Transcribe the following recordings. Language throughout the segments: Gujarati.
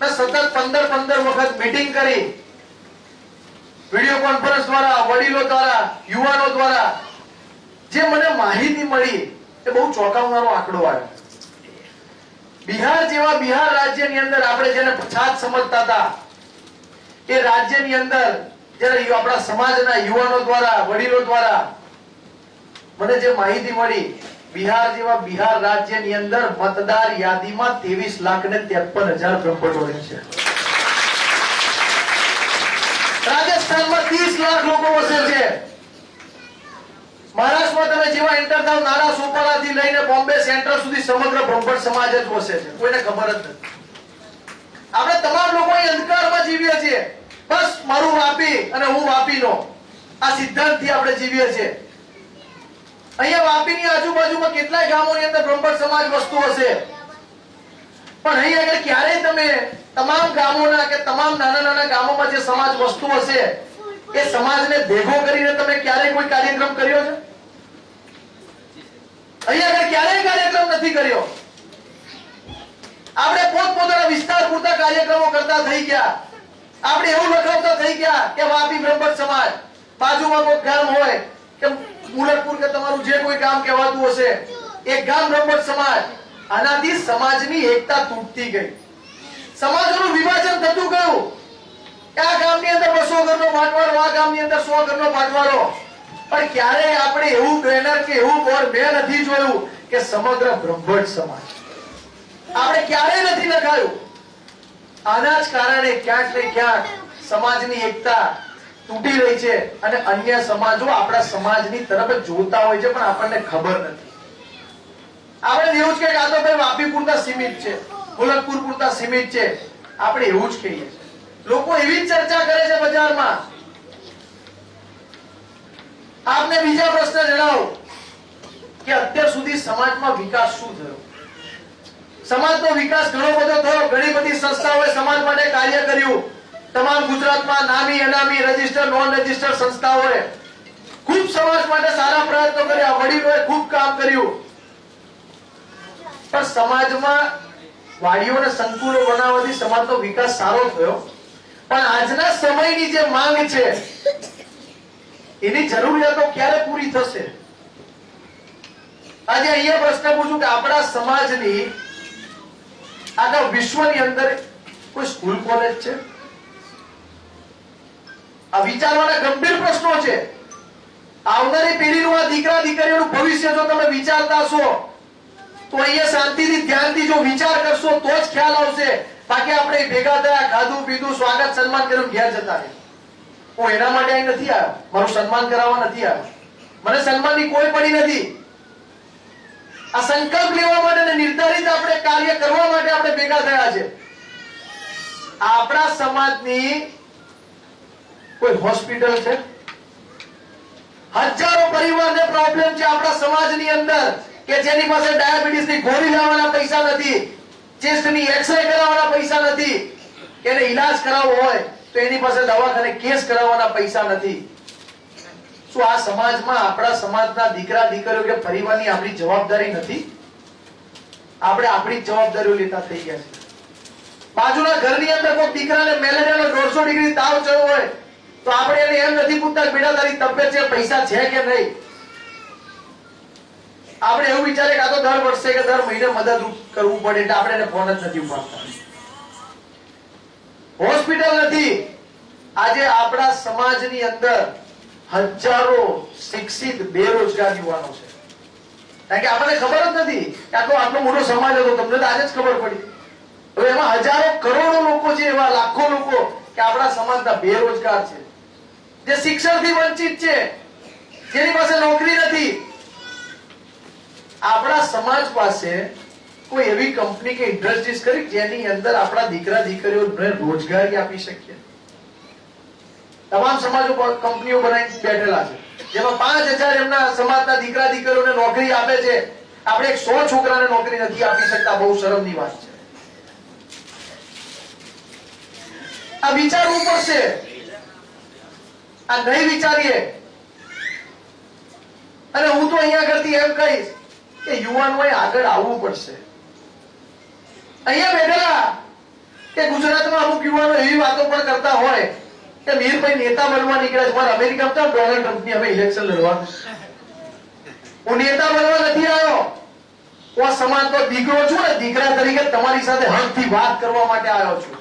મેં સતત પંદર પંદર વખત મીટિંગ કરી. વીડિયો કોન્ફરન્સ દ્વારા, વડીલો દ્વારા, યુવાનો દ્વારા. જે મને માહિતી મળી, એ બહુ ચોંકાવનારો આંકડો આવ્યો. બિહાર જેવા બિહાર રાજ્યની અંદર આપણે જેને પછાત સમજતા હતા, એ રાજ્યની અંદર જ્યારે આપણા સમાજના યુવાનો દ્વારા, વડીલો દ્વારા મને જે માહિતી મળી બિહાર જેવા બિહાર રાજ્યની અંદર મતદાર યાદીમાં ત્રેવીસ લાખ ને ત્રેપન હજાર બ્રહ્મભટ્ટો છે. રાજસ્થાનમાં ત્રીસ લાખ લોકો વસે છે. મહારાષ્ટ્રમાં તમે જેવા એન્ટર થાવ નાના સોપારાથી લઈને બોમ્બે સેન્ટ્રલ સુધી સમગ્ર બ્રહ્મભટ્ટ સમાજ જ વસે છે. કોઈને ખબર જ નથી. આપણે તમામ લોકો અંધકારમાં જીવીએ છીએ. બસ મારું વાપી અને હું વાપીનો. આ સિદ્ધાંતથી આપણે જીવીએ છીએ. અહીંયા વાપીની આજુબાજુમાં કેટલાય ગામોની અંદર બ્રહ્મભટ્ટ સમાજ વસ્તુ હશે. પણ અહીં આગળ ક્યારેય તમે તમામ ગામોના કે તમામ નાના નાના ગામોમાં જે સમાજ વસ્તુ હશે, એ સમાજને ભેગો કરીને તમે ક્યારેય કોઈ કાર્યક્રમ કર્યો છે? અહીં આગળ ક્યારેય કાર્યક્રમ નથી કર્યો. આપણે પોતપોતાના વિસ્તાર પૂરતા કાર્યક્રમો કરતા થઈ ગયા. આપણે એવું લખાવતા થઈ ગયા કે વાપી બ્રહ્મભટ્ટ સમાજ બાજુમાં કોઈ ગામ હોય પણ ક્યારેય આપણે એવું બેનર કે એવું બોર્ડ મેં નથી જોયું કે સમગ્ર બ્રહ્મભટ્ટ સમાજ? આપણે ક્યારેય નથી લખાયું આના જ કારણે ક્યાંક ને ક્યાંક સમાજની એકતા તૂટી રહી છે અને અન્ય સમાજો આપણા સમાજની તરફ જોતા હોય છે, પણ આપણને ખબર નથી. આપણે એવું જ કહીએ આ ભાઈ વાપી પૂરતા સીમિત છે ગોલકપુર પૂરતા સીમિત છે. આપણે એવું જ કહીએ. લોકો એવી જ ચર્ચા કરે છે બજારમાં. આપને બીજા પ્રશ્ન જણાવો કે અત્યાર સુધી સમાજમાં વિકાસ શું થયો? સમાજનો વિકાસ ઘણો બધો થયો, ઘણી બધી સંસ્થાઓએ સમાજ માટે કાર્ય કર્યું. તમામ ગુજરાતમાં નામી, અનામી, રજિસ્ટર નોન રજિસ્ટર સંસ્થાઓએ ખૂબ સમાજ માટે સારા પ્રયત્નો કર્યા. વડીલોએ ખૂબ કામ કર્યું. પણ સમાજમાં વાડીઓને સંકુલો બનાવવાથી સમાજનો વિકાસ સારો થયો. પણ આજના સમયની જે માંગ છે, એની જરૂરિયાતો ક્યારે પૂરી થશે? આજે અહીંયા પ્રશ્ન પૂછું કે આપણા સમાજની, આખા વિશ્વની અંદર કોઈ સ્કૂલ, કોલેજ છે? આ વિચારવાના ગંભીર પ્રશ્નો છે. આવનારી પેઢીનું આ દીકરા, દીકરીઓનું ભવિષ્ય જો તમે વિચારતા છો તો અહીંયા શાંતિથી ધ્યાનથી જો વિચાર કરશો, તો જ ખ્યાલ આવશે બાકી આપણે ભેગા થયા, ખાધું, પીધું, સ્વાગત, સન્માન કર્યું ઘેર જતા હું એના માટે અહીં નથી આવ્યો. મારું સન્માન કરાવવા નથી આવ્યો. મને સન્માનની કોઈ પડી નથી. આ સંકલ્પ લેવા માટે અને નિર્ધારિત આપણે કાર્ય કરવા માટે આપણે ભેગા થયા છે. આપણા સમાજની કોઈ હોસ્પિટલ છે? હજારો પરિવારને પ્રોબ્લેમ છે આપણા સમાજની અંદર કે જેની પાસે ડાયાબિટીસની ગોળી લાવવાના પૈસા નથી ચેસ્ટની એક્સરે કરાવવાના પૈસા નથી. એને ઈલાજ કરાવવો હોય તો એની પાસે દવાખાને કેસ કરાવવાના પૈસા નથી. શું આ સમાજમાં આપણા સમાજના દીકરા દીકરીઓ કે પરિવારની આપણી જવાબદારી નથી? આપણે આપણી જવાબદારીઓ લેતા થઈ ગયા છે બાજુના ઘરની અંદર કોઈ દીકરાને મેલેરિયાનો દોઢસો ડિગ્રી તાવ થયો હોય તો આપણે એને એમ નથી પૂછતા બેટા, તારી તબિયત છે, પૈસા છે કે નહીં? આપણે એવું વિચારે કે તો દર વર્ષે કે દર મહિને મદદ કરવું પડે એટલે આપણે એને ફોન જ નથી ઉપાડતા. હોસ્પિટલ નથી. આજે આપણા સમાજની અંદર હજારો શિક્ષિત, બેરોજગાર યુવાનો છે. કારણ કે આપણને ખબર જ નથી કે આટલો આટલો મોટો સમાજ હતો. તમને તો આજે જ ખબર પડી. હવે એમાં હજારો કરોડો લોકો છે, એવા લાખો લોકો કે આપણા સમાજના બેરોજગાર છે. જે શિક્ષણથી વંચિત છે, જેની પાસે નોકરી નથી. આપણા સમાજ પાસે કોઈ એવી કંપની કે ઇન્ડસ્ટ્રીઝ કરી જેની અંદર આપણા દીકરા દીકરીઓને રોજગારી આપી શકીએ. તમામ સમાજો કંપનીઓ બનાવી બેઠેલા છે. જેમાં પાંચ હજાર એમના સમાજના દીકરા, દીકરીઓને નોકરી આપે છે. આપણે એક સો છોકરાને નોકરી નથી આપી શકતા, બહુ શરમની વાત છે. આ વિચારવું પડશે. આ નહીં વિચારીએ. અને હું તો અહીંયા કરતી એમ કહીશ કે યુવાનોએ આગળ આવવું પડશે. અહીંયા બેઠેલા કે ગુજરાતમાં અમુક યુવાનો એવી વાતો પણ કરતા હોય કે મીરભાઈ નેતા બનવા નીકળ્યા છે મારે અમેરિકા તો ડોનાલ્ડ ટ્રમ્પની અમે ઇલેક્શન લડવા? હું નેતા બનવા નથી આવ્યો. હું સમાજનો દીકરો છું ને, દીકરા તરીકે તમારી સાથે હકથી વાત કરવા માટે આવ્યો છું.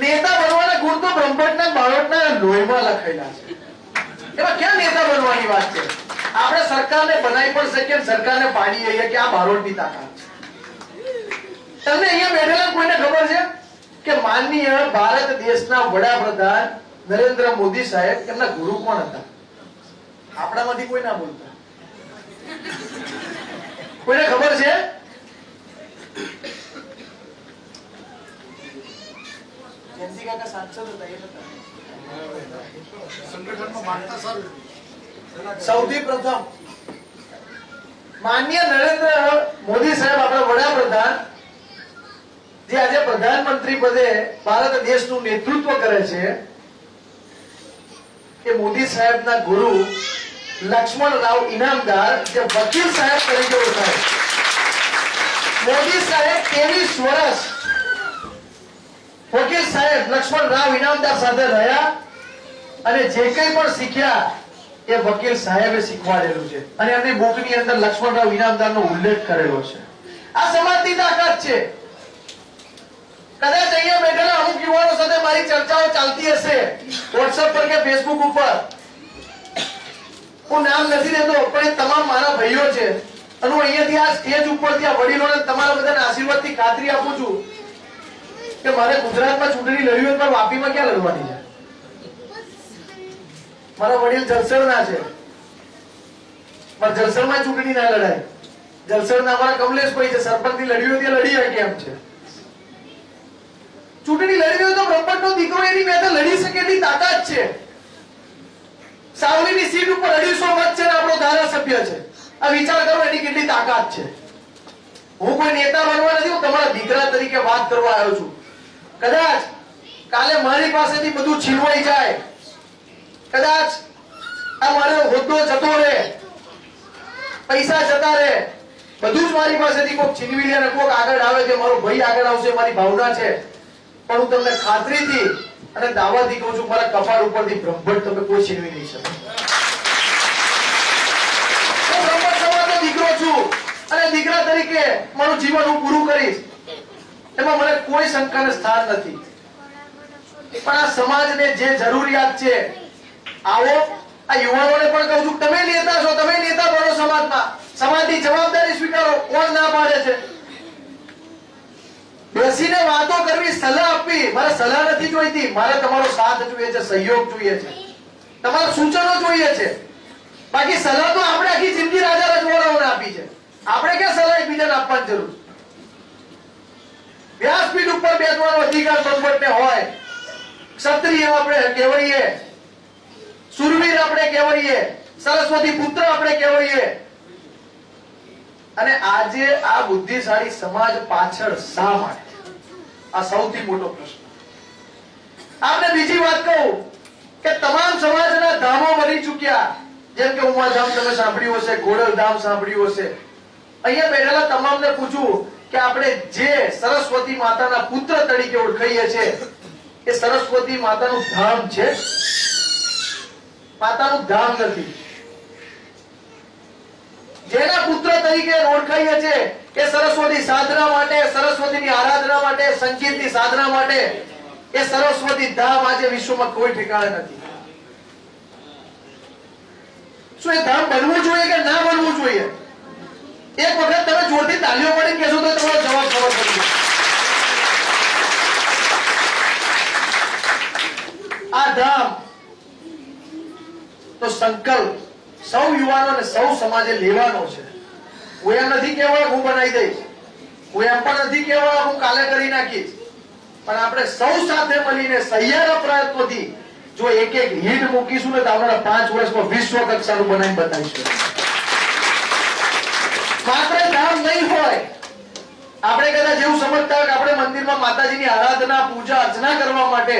નેતા બનવાના ગુણ તો બ્રહ્મભટ્ટના બાળકના લોહીમાં લખાયેલા છે. એમાં ક્યાં નેતા બનવાની વાત છે? આપણે સરકારને બનાવી પણ શકીએ સરકારને પાડી લઈએ કે આ બારોટની તાકાત છે. તમને અહીંયા બેઠેલા કોઈને ખબર છે કે માનનીય ભારત દેશના વડાપ્રધાન નરેન્દ્ર મોદી સાહેબ એમના ગુરુ કોણ હતા? આપણામાંથી કોઈ ના બોલતા. કોઈને ખબર છે? જયંતિ કાકા સાંસદ હતા એ માનતા સૌથી પ્રથમ માન્ય નરેન્દ્ર મોદી સાહેબ આપણા વડાપ્રધાન જે આજે પ્રધાનમંત્રી પદે ભારત દેશનું નેતૃત્વ કરે છે એ મોદી સાહેબના ગુરુ લક્ષ્મણ રાવ ઇનામદાર જે વકીલ સાહેબ તરીકે ઓળખાય મોદી સાહેબ ત્રેવીસ વર્ષ લક્ષ્મણ રાવ ઇનામદાર સાથે રહ્યા અને જે કંઈ પણ શીખ્યા એ વકીલ સાહેબે શીખવાડેલું છે. અને એમની બુકની અંદર લક્ષ્મણરાવ ઇનામદારનો ઉલ્લેખ કરેલો છે. આ સમાજની તાકાત છે. કદાચ અહીંયા બેઠેલા અમુક યુવાનો સાથે મારી ચર્ચાઓ ચાલતી હશે વોટ્સએપ પર કે ફેસબુક ઉપર. હું નામ નથી લેતો, પણ એ તમામ મારા ભાઈઓ છે. અને હું અહીંયાથી આ સ્ટેજ ઉપરથી આ વડીલોને તમારા બધાના આશીર્વાદથી ખાતરી આપું છું. કે મારે ગુજરાતમાં ચૂંટણી લડવી હોય પણ વાપીમાં ક્યાં લડવાની છે? મારા વડીલ જલસણના છે. પણ જલસણમાં ચૂંટણી ના લડાય. જલસણના અમારા કમલેશભાઈ છે, સરપંચની લડવી હોય ત્યાં લડી શકે એમ છે. ચૂંટણી લડવી હોય તો બ્રહ્મટનો દીકરો એની મેં લડી શકે એટલી તાકાત છે. સાવલીની સીટ ઉપર અઢીસો મત છે ને આપણો ધારાસભ્ય છે. આ વિચાર કરો, એની કેટલી તાકાત છે. હું કોઈ નેતા બનવા નથી, હું તમારા દીકરા તરીકે વાત કરવા આવ્યો છું. કદાચ કાલે મારી પાસેથી બધું છીનવાઈ જાય. કદાચ આ મારો હોદ્દો જતો રહે, પૈસા જતા રહે, બધું જ મારી પાસેથી કોઈક છીનવી લે અને કોઈક આગળ આવે કે મારો ભાઈ આગળ આવશે, મારી ભાવના છે. પણ હું તમને ખાતરીથી અને દાવાથી કહું છું, મારા કપાળ ઉપરથી બ્રહ્મભટ તમે કોઈ છીનવી નહીં શકો. દીકરો છું અને દીકરા તરીકે મારું જીવન હું પૂરું કરીશ. એમાં મને કોઈ શંકાને સ્થાન નથી. પણ આ સમાજને જે જરૂરિયાત છે, આવો, આ યુવાનોને પણ કહું છું, તમે નેતા છો, તમે નેતા બનો સમાજમાં. સમાજની જવાબદારી સ્વીકારો, કોણ ના પાડે છે? બેસીને વાતો કરવી, સલાહ આપવી, મારે સલાહ નથી જોઈતી, મારે તમારો સાથ જોઈએ છે, સહયોગ જોઈએ છે. તમારા સૂચનો જોઈએ છે. બાકી સલાહ તો આપણે આખી જિંદગી રાજા રજવાડાઓને આપી છે. આપણે ક્યાં સલાહ એકબીજાને આપવાની જરૂર? છે ઉપર બેસવાનો અધિકાર બ્રહ્મભટ્ટને હોય. ક્ષત્રિય આપણે કહેવાઈએ. સુરવીર આપણે કહેવાઈએ. સરસ્વતી પુત્ર આપણે કહેવાઈએ. અને આજે આ બુદ્ધિશાળી સમાજ પાછળ શા માટે? આ સૌથી મોટો પ્રશ્ન. આપણે બીજી વાત કહું કે તમામ સમાજના ધામો મરી ચૂક્યા. જેમ કે ઉમાધામ તમે સાંભળ્યું હશે ગોડલ ધામ સાંભળ્યું હશે. અહીંયા બેઠેલા તમામને પૂછું કે આપણે જે સરસ્વતી માતાના પુત્ર તરીકે ઓળખાઈએ છીએ, એ સરસ્વતી માતાનું ધામ છે. માતાનું ધામ નથી. જેના પુત્ર તરીકે ઓળખાઈએ છીએ, એ સરસ્વતી સાધના માટે, સરસ્વતીની આરાધના માટે સંગીતની સાધના માટે, એ સરસ્વતી ધામ આજે વિશ્વમાં કોઈ ઠેકાણે નથી. શું એ ધામ બનવું જોઈએ કે ના બનવું જોઈએ? એક વખત તમે જોરથી તાલીઓ પડી કહેશો તો તમારો જવાબ ખબર પડી આ ધામ તો સંકલ્પ સૌ યુવાનો અને સૌ સમાજે લેવાનો છે. હું એમ નથી કહેવા હું બનાવી દઈશ. હું એમ પણ નથી કહેવા હું કાલે કરી નાખીશ. પણ આપણે સૌ સાથે મળીને સહિયારા પ્રયત્નોથી જો એક એક હિટ મૂકીશું ને તો આપણે પાંચ વર્ષમાં વિશ્વ કક્ષાનું બનાવી બતાવીશું. માત્ર નામ નહીં હોય, આપણે કદાચ એવું સમજતા કે આપણે મંદિરમાં માતાજીની આરાધના, પૂજા, અર્ચના કરવા માટે.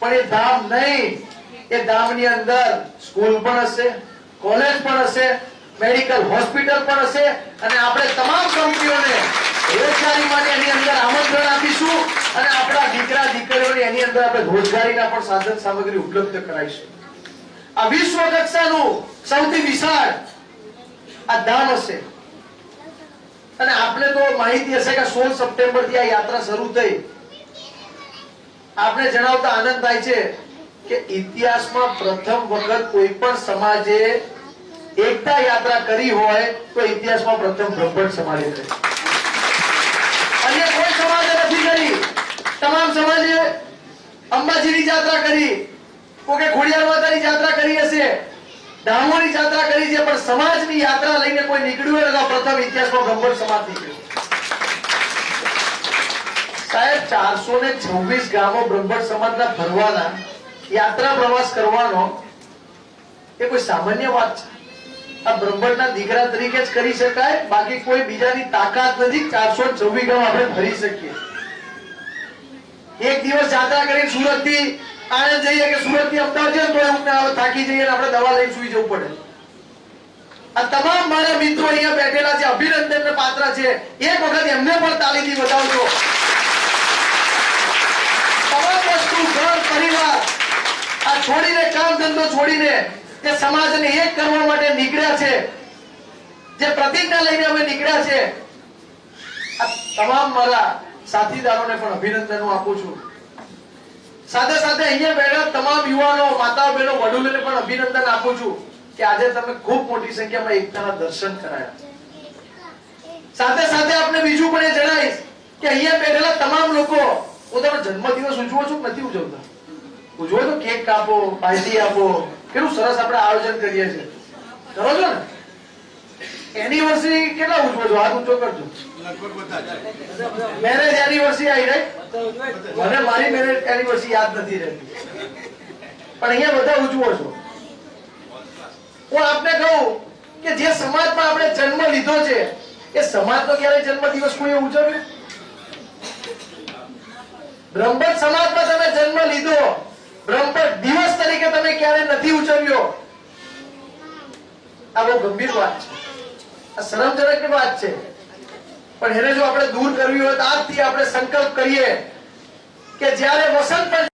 પણ એ ધામ નહીં. એ ધામની અંદર સ્કૂલ પણ હશે, કોલેજ પણ હશે, મેડિકલ હોસ્પિટલ પણ હશે, અને આપણે તમામ કંપનીઓને રોજગારીમાં એની અંદર આમંત્રણ આપીશું અને આપણા દીકરા, દીકરીઓને એની અંદર આપણે રોજગારીના પણ સાધન સામગ્રી ઉપલબ્ધ કરાવીશું. આ વિશ્વ કક્ષાનું સૌથી વિશાળ આ દાન હશે. અને આપણે તો માહિતી હશે કે સોળ સપ્ટેમ્બરથી આ યાત્રા શરૂ થઈ. આપણે જણાવતા આનંદ થાય છે કે ઇતિહાસમાં પ્રથમ વખત કોઈ પણ સમાજે એકતા યાત્રા કરી હોય તો ઇતિહાસમાં પ્રથમ બ્રહ્મણ સમાજે કરી અન્ય કોઈ સમાજે નથી કરી. તમામ સમાજે અંબાજીની યાત્રા કરી. કોકે ખોડિયાર માતાની યાત્રા કરી હશે? ડામોરની યાત્રા કરી છે, પણ સમાજની યાત્રા લઈને કોઈ નીકળ્યું હોય પ્રથમ ઇતિહાસમાં બ્રહ્મણ સમાજ નીકળ્યો સાહેબ, ચારસો ને છવ્વીસ ગામો બ્રહ્મણ સમાજના ફરવાના યાત્રા પ્રવાસ કરવાનો, એ કોઈ સામાન્ય વાત છે. આ બ્રહ્મણના દીકરા તરીકે જ કરી શકાય, બાકી કોઈ બીજાની તાકાત નથી, ચારસો છવ્વીસ ગામ આપણે ફરી શકીએ. એક દિવસ યાત્રા કરી સુરતથી આણંદ જઈએ કે સુરતથી અમદાવાદ જઈએ તો એવું થાકી જઈએ આપણે દવા લઈને સુઈ જવું પડે. આ તમામ મારા મિત્રો અહીંયા બેઠેલા છે અભિનંદન પાત્ર છે. એક વખત એમને પણ તાલીથી બતાવજો તમામ વસ્તુ, ઘર, પરિવાર, આ છોડીને કામ ધંધો છોડીને તે સમાજને એક કરવા માટે નીકળ્યા છે. જે પ્રતિજ્ઞા લઈને અમે નીકળ્યા છે. આ તમામ મારા સાથીદારોને પણ અભિનંદનો આપું છું. સાથે સાથે અહીંયા બેઠા તમામ યુવાનો માતા બહેનો, વડીલોને પણ અભિનંદન આપું છું કે આજે તમે ખૂબ મોટી સંખ્યામાં એકતાના દર્શન કરાયા. સાથે સાથે આપણે બીજું પણ એ જણાવીશ કે અહીંયા બેઠેલા તમામ લોકો પોતાનો જન્મદિવસ ઉજવો છો નથી ઉજવતા? ઉજવો તો કેક કાપો પાર્ટી આપો, કેટલું સરસ આપણે આયોજન કરીએ છીએ. કરો છો ને? એનિવર્સરી કેટલા ઉજવો છો? હાથ ઊંચો કરજો. મેરેજ એનિવર્સરી આવી રહી મને મારી મેરેજ એનિવર્સરી યાદ નથી રહેતી. પણ અહીંયા બધા ઉજવો છો. હું આપને કહું કે જે સમાજમાં આપણે જન્મ લીધો છે એ સમાજનો ક્યારે જન્મ દિવસ કોઈ ઉજવ્યો? બ્રહ્મભટ્ટ સમાજમાં તમે જન્મ લીધો બ્રહ્મભટ્ટ દિવસ તરીકે તમે ક્યારે નથી ઉજવ્યો? આ બહુ ગંભીર વાત છે. આ શરમજનક વાત છે. પણ એને જો આપણે દૂર કરવી હોય તો આજથી આપણે સંકલ્પ કરીએ કે જ્યારે વસંત